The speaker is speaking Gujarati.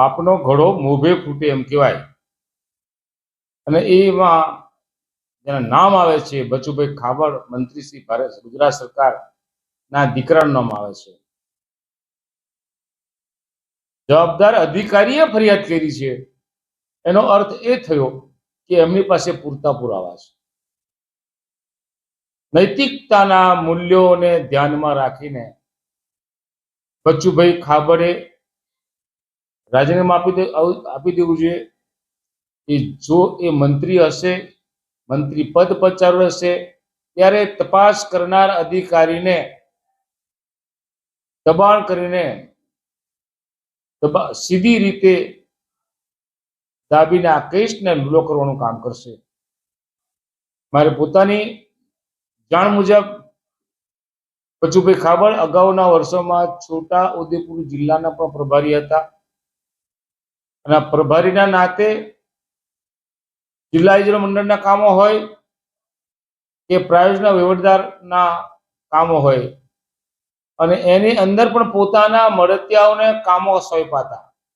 પાપનો ઘડો મોભે ફૂટે એમ કહેવાય. અને એમાં જેના નામ આવે છે, બચુભાઈ ખાબડ મંત્રી ભારત, ગુજરાત સરકાર ના દીકરાનું નામ આવે છે. જવાબદાર અધિકારીએ ફરિયાદ કરી છે. એનો અર્થ એ થયો કે એમની પાસે પૂરતા પુરાવા છે. નૈતિકતાના મૂલ્યોને ધ્યાનમાં રાખીને બચ્ચુભાઈ ખાબડે રાજીનામું આપી આપી દેવું જોઈએ કે જો એ મંત્રી હશે, મંત્રી પદ પર ચાલુ હશે ત્યારે તપાસ કરનાર અધિકારીને દબાણ કરીને સીધી રીતે દાબીને આ કેસને લૂલો કરવાનું કામ કરશે. મારે પોતાની જાણ મુજબ બચુભાઈ ખાબડ અગાઉના વર્ષોમાં છોટા ઉદેપુર જિલ્લાના પણ પ્રભારી હતા. અને પ્રભારીના નાતે જિલ્લા યોજના મંડળના કામો હોય કે પ્રાયોજના વહીવટદારના કામો હોય. અને એની અંદર પણ પોતાના મળતિયાઓને કામો સોંપ્યા હતા.